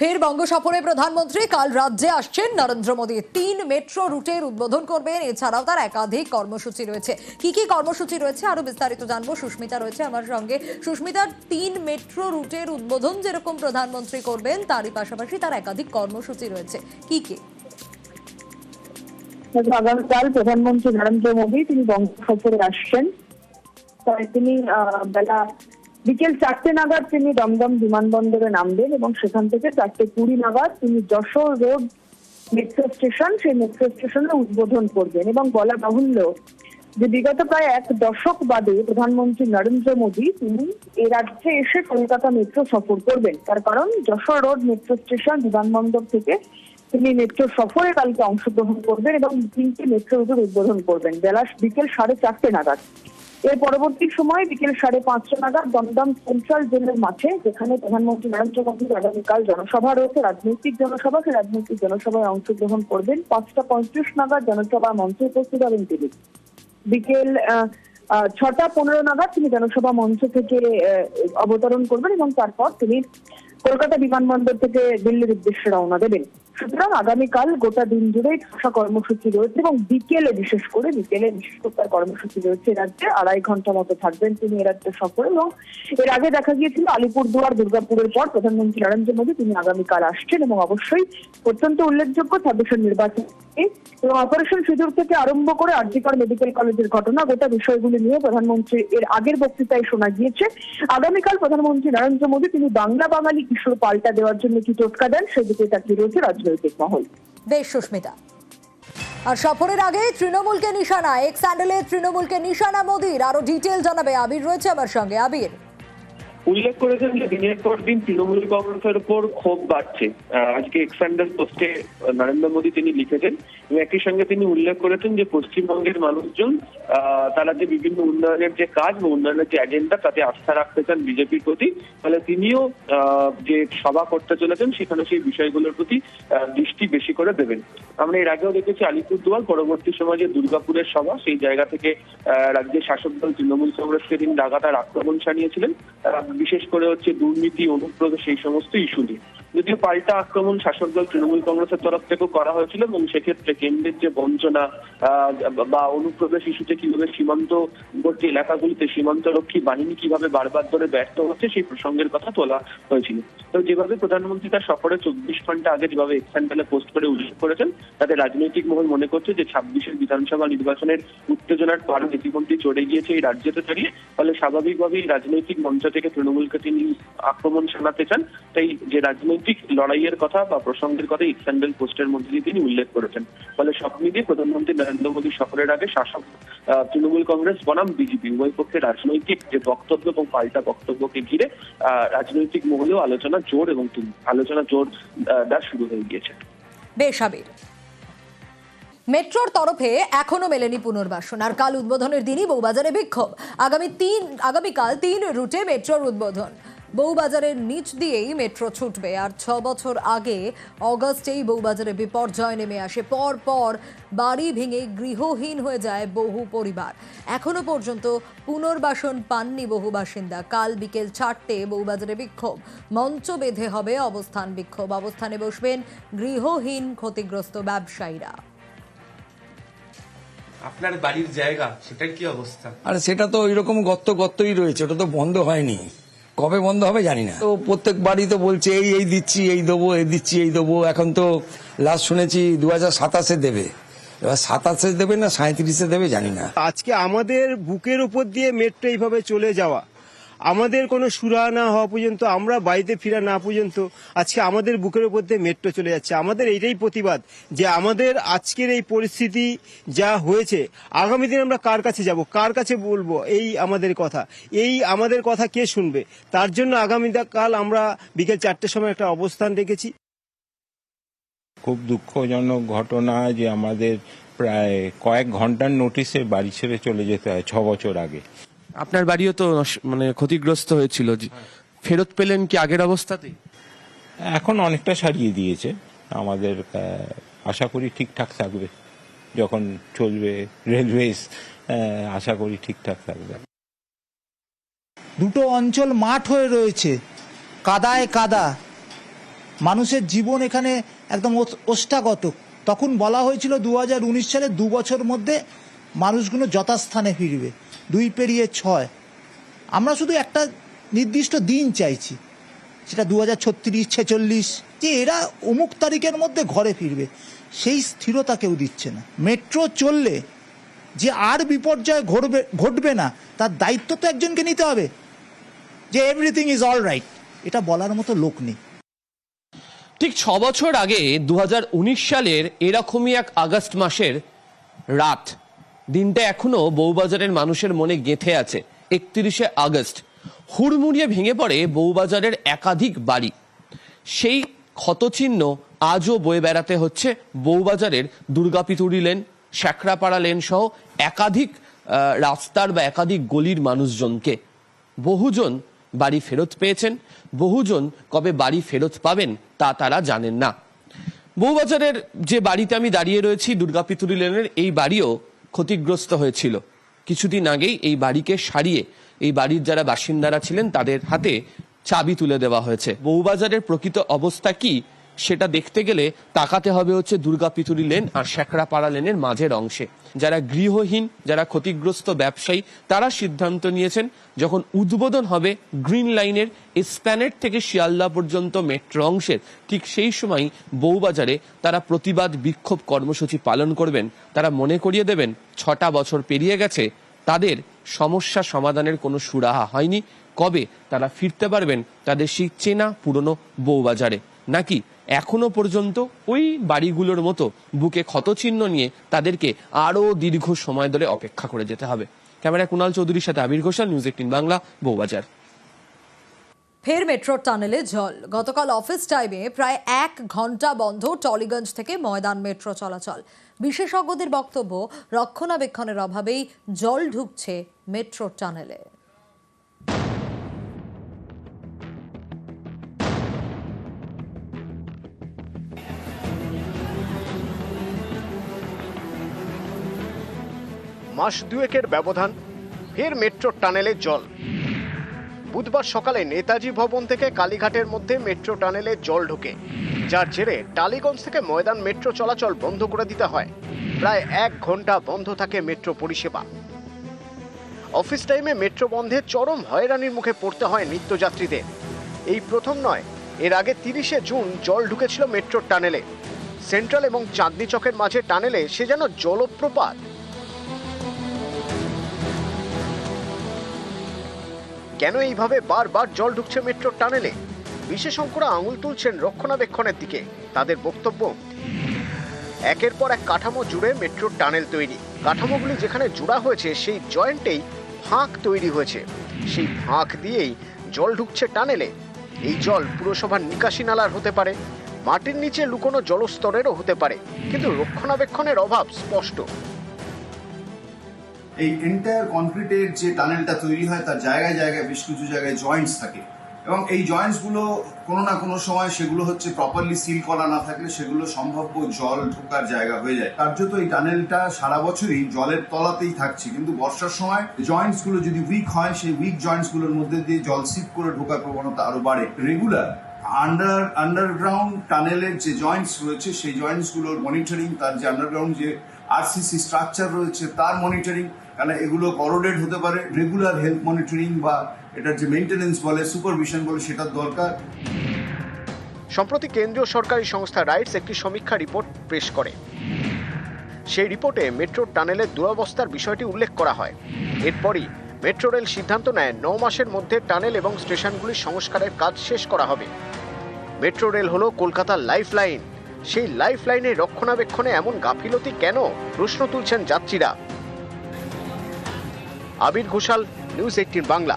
ফের বঙ্গ সফরে প্রধানমন্ত্রী কাল রাজ্যে আসছেন নরেন্দ্র মোদী। তিন মেট্রো রুটের উদ্বোধন করবেন, এছাড়াও তার একাধিক কর্মসূচি রয়েছে। কি কি কর্মসূচি রয়েছে আরও বিস্তারিত জানব। সুস্মিতা রয়েছে আমার সঙ্গে। সুস্মিতার তিন মেট্রো রুটের উদ্বোধন যেরকম প্রধানমন্ত্রী করবেন, তারই পাশাপাশি তার একাধিক কর্মসূচি রয়েছে। কি কি? আগামীকাল প্রধানমন্ত্রী নরেন্দ্র মোদী, তিনি বঙ্গ সফরে আসছেন। তিনি বেলা বিকেল চারটে নাগাদ তিনি দমদম বিমানবন্দরে নামবেন এবং সেখান থেকে চারটে কুড়ি নাগাদ তিনি যশোর রোড মেট্রো স্টেশন সেই মেট্রো স্টেশনে উদ্বোধন করবেন এবং বলা বাহুল্য যে বিগত প্রায় এক দশক বাদে প্রধানমন্ত্রী নরেন্দ্র মোদী তিনি এ রাজ্যে এসে কলকাতা মেট্রো সফর করবেন। তার কারণ যশোর রোড মেট্রো স্টেশন বিমানবন্দর থেকে তিনি মেট্রো সফরে কালকে অংশগ্রহণ করবেন এবং তিনটি মেট্রো রুটের উদ্বোধন করবেন। বেলা বিকেল সাড়ে চারটে নাগাদ। এর পরবর্তী সময় বিকেল সাড়ে পাঁচটা নাগাদ দমদম সেন্ট্রাল জেলের মাঠে, যেখানে প্রধানমন্ত্রী নরেন্দ্র মোদীর আগামীকাল জনসভা রয়েছে। রাজনৈতিক জনসভা রাজনৈতিক জনসভায় অংশগ্রহণ করবেন পাঁচটা পঁয়ত্রিশ নাগাদ জনসভা মঞ্চে উপস্থিত হবেন তিনি। বিকেল ছটা পনেরো নাগাদ তিনি জনসভা মঞ্চ থেকে অবতরণ করবেন এবং তারপর তিনি কলকাতা বিমানবন্দর থেকে দিল্লির উদ্দেশ্যে রওনা দেবেন। সুতরাং আগামীকাল গোটা দিন জুড়ে ভাষা কর্মসূচি রয়েছে এবং বিকেলে, বিশেষ করে বিকেলে বিশেষ কর্মসূচি রয়েছে এ রাজ্যে। আড়াই ঘণ্টা মতো থাকবেন তিনি এ রাজ্যে সফরে এবং এর আগে দেখা গিয়েছিল আলিপুরদুয়ার, দুর্গাপুরের পর প্রধানমন্ত্রী নরেন্দ্র মোদী তিনি আগামীকাল আসছেন এবং অবশ্যই অত্যন্ত উল্লেখযোগ্য ছাব্বিশের নির্বাচন এবং অপারেশন সুযোগ থেকে আরম্ভ করে আরজিকর মেডিকেল কলেজের ঘটনা গোটা বিষয়গুলি নিয়ে প্রধানমন্ত্রী এর আগের বক্তৃতায় শোনা গিয়েছে। আগামীকাল প্রধানমন্ত্রী নরেন্দ্র মোদী তিনি বাংলা বাঙালি কিশোর পাল্টা দেওয়ার জন্য কি টোটকা দেন, সেদিকে তাকিয়ে রয়েছে রাজনৈতিক মহল। বেশ, সুস্মিতা। আর সফরের আগে তৃণমূলকে নিশানা এক্স স্যান্ডেলে তৃণমূলকে নিশানা মোদীর, আরও ডিটেল জানাবে আবির রয়েছে আমার সঙ্গে। আবির। উল্লেখ করেছেন যে দিনের পর দিন তৃণমূল কংগ্রেসের উপর ক্ষোভ বাড়ছে। আজকে এক্সান্ডার পোস্টে নরেন্দ্র মোদী তিনি লিখেছেন এবং একই সঙ্গে তিনি উল্লেখ করেছেন যে পশ্চিমবঙ্গের মানুষজন তারা যে বিভিন্ন উন্নয়নের যে কাজ বা উন্নয়নের যে এজেন্ডা তাতে আস্থা রাখতে চান বিজেপির প্রতি ফলে তিনিও যে সভা করতে চলেছেন সেখানে সেই বিষয়গুলোর প্রতি দৃষ্টি বেশি করে দেবেন। আমরা এর আগেও দেখেছি আলিপুরদুয়ার পরবর্তী সময়ে যে দুর্গাপুরের সভা সেই জায়গা থেকে রাজ্যের শাসক দল তৃণমূল কংগ্রেসকে তিনি লাগাতার আক্রমণ চালিয়েছিলেন আহ, বিশেষ করে হচ্ছে দুর্নীতি অনুপ্রবেশ সেই সমস্ত ইস্যু নিয়ে। যদিও পাল্টা আক্রমণ শাসক দল তৃণমূল কংগ্রেসের তরফ থেকেও করা হয়েছিল এবং সেক্ষেত্রে কেন্দ্রের যে বঞ্চনা বা অনুপ্রবেশ ইস্যুতে কীভাবে সীমান্তবর্তী এলাকাগুলিতে সীমান্তরক্ষী বাহিনী কীভাবে বারবার ধরে ব্যর্থ হচ্ছে সেই প্রসঙ্গের কথা তোলা হয়েছিল। তো যেভাবে প্রধানমন্ত্রী তার সফরে চব্বিশ ঘণ্টা আগে যেভাবে এক্সান্ডালে পোস্ট করে উল্লেখ করেছেন, তাতে রাজনৈতিক মহল মনে করছে যে ছাব্বিশের বিধানসভা নির্বাচনের উত্তেজনার পারণ ইতিমধ্যে চড়ে গিয়েছে এই রাজ্যতে দাঁড়িয়ে ফলে স্বাভাবিকভাবেই রাজনৈতিক মঞ্চ থেকে তৃণমূলকে তিনি আক্রমণ চালাতে চান। তাই যে রাজনৈতিক লড়াইয়ের কথা বা প্রসঙ্গের কথা এক্সান্ডেল পোস্টের মধ্যে দিয়ে তিনি উল্লেখ করেছেন। ফলে সব মিলিয়ে প্রধানমন্ত্রী নরেন্দ্র মোদী সফরের আগে শাসক তৃণমূল কংগ্রেস বনাম বিজেপি, উভয় পক্ষে রাজনৈতিক যে বক্তব্য এবং পাল্টা বক্তব্যকে ঘিরে রাজনৈতিক মহলেও আলোচনা জোর এবং আলোচনা জোর দার শুরু হয়ে গিয়েছে। বেশ মেট্রোর তরফে এখনও মেলেনি পুনর্বাসন, আর কাল উদ্বোধনের দিনই বউবাজারে বিক্ষোভ। আগামী তিন, আগামীকাল তিন রুটে মেট্রোর উদ্বোধন। বউবাজারের নিচ দিয়েই মেট্রো ছুটবে। আর ছ বছর আগে অগস্টেই বউবাজারে বিপর্যয় নেমে আসে। পর পর বাড়ি ভেঙে গৃহহীন হয়ে যায় বহু পরিবার। এখনও পর্যন্ত পুনর্বাসন পাননি বহু বাসিন্দা। কাল বিকেল চারটে বউবাজারে বিক্ষোভ। মঞ্চ বেঁধে হবে অবস্থান বিক্ষোভ। অবস্থানে বসবেন গৃহহীন ক্ষতিগ্রস্ত ব্যবসায়ীরা। আপনার বাড়ির জায়গা সেটার কি অবস্থা? আর সেটা তো ওই রকম গর্ত গর্তই রয়েছে। ওটা তো বন্ধ হয়নি। কবে বন্ধ হবে জানি না। তো প্রত্যেক বাড়ি তো বলছে এই এই দিচ্ছি এই দেবো এই দিচ্ছি এই দেবো। এখন তো লাস্ট শুনেছি দু হাজার সাতাশে দেবে। এবার সাতাশে দেবে না সাঁত্রিশে দেবে জানি না। আজকে আমাদের বুকের উপর দিয়ে মেট্রো এইভাবে চলে যাওয়া। আমাদের কোনো সুরা না হওয়া পর্যন্ত, আমরা বাড়িতে ফিরা না পর্যন্ত, আজকে আমাদের বুকের উপর দিয়ে মেট্রো চলে যাচ্ছে। আমাদের এইটাই প্রতিবাদ যে আমাদের আজকের এই পরিস্থিতি যা হয়েছে, আগামী দিন আমরা কার কাছে যাব, কার কাছে বলব, এই আমাদের কথা। এই আমাদের কথা কে শুনবে? তার জন্য আগামীকাল আমরা বিকেল চারটের সময় একটা অবস্থান রেখেছি। খুব দুঃখজনক ঘটনা যে আমাদের প্রায় কয়েক ঘণ্টার নোটিশে বাড়ি ছেড়ে চলে যেতে হয়, ছ বছর আগে। আপনার বাড়িও তো মানে ক্ষতিগ্রস্ত হয়েছিল। যে- ফেরত পেলেন কি আগের অবস্থাতেই এখন অনেকটা সারিয়ে দিয়েছে। আমাদের আহ, আশা করি ঠিকঠাক থাকবে। যখন চলবে রেলওয়েজ আশা করি ঠিকঠাক থাকবে। দুটো অঞ্চল মাঠ হয়ে রয়েছে। কাদায় কাদা। মানুষের জীবন এখানে একদম ওস- ওষ্ঠাগত। তখন বলা হয়েছিল দু হাজার উনিশ সালে দু বছর মধ্যে মানুষগুলো যথাস্থানে ফিরবে। দুই পেরিয়ে ছয়। আমরা শুধু একটা নির্দিষ্ট দিন চাইছি, সেটা দু হাজার ছত্রিশ, ছেচল্লিশ, যে এরা অমুক তারিখের মধ্যে ঘরে ফিরবে। সেই স্থিরতা কেউ দিচ্ছে না। মেট্রো চললে যে আর বিপর্যয় ঘটবে ঘটবে না, তার দায়িত্ব তো একজনকে নিতে হবে। যে এভরিথিং ইজ অল রাইট এটা বলার মতো লোক নেই। ঠিক ছ বছর আগে দু হাজার উনিশ সালের এরকমই এক আগস্ট মাসের রাত দিনটা এখনও বউবাজারের মানুষের মনে গেঁথে আছে। একত্রিশে আগস্ট। হুড়মুড়িয়ে ভেঙে পড়ে বউবাজারের একাধিক বাড়ি। সেই ক্ষতচিহ্ন আজও বয়ে বেড়াতে হচ্ছে বউবাজারের দুর্গাপিতুরি লেন শ্যাকরাপাড়া লেন সহ একাধিক রাস্তার বা একাধিক গলির মানুষজনকে। বহুজন বাড়ি ফেরত পেয়েছেন, বহুজন কবে বাড়ি ফেরত পাবেন তা তারা জানেন না। বউবাজারের যে বাড়িতে আমি দাঁড়িয়ে রয়েছি দুর্গাপিতুরি লেনের এই বাড়িও ক্ষতিগ্রস্ত হয়েছিল। কিছুদিন আগেই এই বাড়িকে সারিয়ে এই বাড়ির যারা বাসিন্দারা ছিলেন তাদের হাতে চাবি তুলে দেওয়া হয়েছে। বউবাজারের প্রকৃত অবস্থা কি? সেটা দেখতে গেলে তাকাতে হবে হচ্ছে দুর্গাপিতুরি লেন আর শ্যাকরাপাড়া লেনের মাঝের অংশে। যারা গৃহহীন, যারা ক্ষতিগ্রস্ত ব্যবসায়ী, তারা সিদ্ধান্ত নিয়েছেন যখন উদ্বোধন হবে গ্রিন লাইনের স্প্যানেট থেকে শিয়ালদা পর্যন্ত মেট্রো অংশের, ঠিক সেই সময় বউবাজারে তারা প্রতিবাদ বিক্ষোভ কর্মসূচি পালন করবেন। তারা মনে করিয়ে দেবেন, ছটা বছর পেরিয়ে গেছে, তাদের সমস্যা সমাধানের কোনো সুরাহা হয়নি, কবে তারা ফিরতে পারবেন, তাদের সেই চেনা পুরনো বউবাজারে। নাকি এখনও পর্যন্ত ওই বাড়িগুলোর মতো বুকে ক্ষতচিহ্ন নিয়ে তাদেরকে আরও দীর্ঘ সময় ধরে অপেক্ষা করে যেতে হবে। ক্যামেরা কুণাল চৌধুরীর সাথে আবির ঘোষাল, নিউজ এইটিন বাংলা, বউবাজার। ফের মেট্রো টানেলে জল গতকাল অফিস টাইমে প্রায় এক ঘণ্টা বন্ধ টলিগঞ্জ থেকে ময়দান মেট্রো চলাচল। বিশেষজ্ঞদের বক্তব্য, রক্ষণাবেক্ষণের অভাবেই জল ঢুকছে মেট্রো টানেলে। মাস দুয়েকের ব্যবধান, ফের মেট্রো টানেলে জল। বুধবার সকালে নেতাজি ভবন থেকে কালীঘাটের মধ্যে মেট্রো টানেলে জল ঢোকে, যার জেরে টালিগঞ্জ থেকে ময়দান মেট্রো চলাচল বন্ধ করে দিতে হয়। প্রায় এক ঘণ্টা বন্ধ থাকে মেট্রো পরিষেবা। অফিস টাইমে মেট্রো বন্ধে চরম হয়রানির মুখে পড়তে হয় নিত্যযাত্রীদের। এই প্রথম নয়, এর আগে তিরিশে জুন জল ঢুকেছিল মেট্রোর টানেলে। সেন্ট্রাল এবং চাঁদনি চকের মাঝে টানেলে সে যেন জলপ্রপাত। কেন এইভাবে বারবার জল ঢুকছে মেট্রোর টানেলে? বিশেষজ্ঞরা আঙুল তুলছেন রক্ষণাবেক্ষণের দিকে। তাদের বক্তব্য, একের পর এক কাঠামো জুড়ে মেট্রোর টানেল তৈরি। কাঠামোগুলি যেখানে জোড়া হয়েছে, সেই জয়েন্টেই ফাঁক তৈরি হয়েছে। সেই ফাঁক দিয়েই জল ঢুকছে টানেলে। এই জল পুরসভার নিকাশি নালার হতে পারে, মাটির নিচে লুকোনো জলস্তরেরও হতে পারে। কিন্তু রক্ষণাবেক্ষণের অভাব স্পষ্ট। এই এন্টায়ার কনক্রিটের যে টানেলটা তৈরি হয়, তার জায়গায় জায়গায় বেশ কিছু জায়গায় জয়েন্টস থাকে। এবং এই জয়েন্টসগুলো কোনো না কোনো সময় সেগুলো হচ্ছে প্রপারলি সিল করা না থাকলে সেগুলো সম্ভাব্য জল ঢোকার জায়গা হয়ে যায়। কার্যত এই টানেলটা সারা বছরই জলের তলাতেই থাকছে। কিন্তু বর্ষার সময় জয়েন্টসগুলো যদি উইক হয়, সেই উইক জয়েন্টসগুলোর মধ্যে দিয়ে জল সিপ করে ঢোকার প্রবণতা আরও বাড়ে। রেগুলার আন্ডার আন্ডারগ্রাউন্ড টানেলের যে জয়েন্টস রয়েছে, সেই জয়েন্টসগুলোর মনিটরিং তার যে আন্ডারগ্রাউন্ড যে আরসিসি স্ট্রাকচার রয়েছে, তার মনিটরিং কারণ এগুলো করোডেড হতে পারে। রেগুলার হেলথ মনিটরিং বা এটার যে মেনটেনেন্স বলে সুপারভিশন বলে, সেটার দরকার। সম্প্রতি কেন্দ্রীয় সরকারি সংস্থা রাইটস একটি সমীক্ষা রিপোর্ট পেশ করে। সেই রিপোর্টে মেট্রো টানেলের দুরবস্থার বিষয়টি উল্লেখ করা হয়। এরপরই মেট্রো রেল সিদ্ধান্ত নেয়, ন মাসের মধ্যে টানেল এবং স্টেশনগুলির সংস্কারের কাজ শেষ করা হবে। মেট্রো রেল হল কলকাতার লাইফ লাইন সেই লাইফ লাইনের রক্ষণাবেক্ষণে এমন গাফিলতি কেন? প্রশ্ন তুলছেন যাত্রীরা। Abir Ghoshal news eighteen Bangla.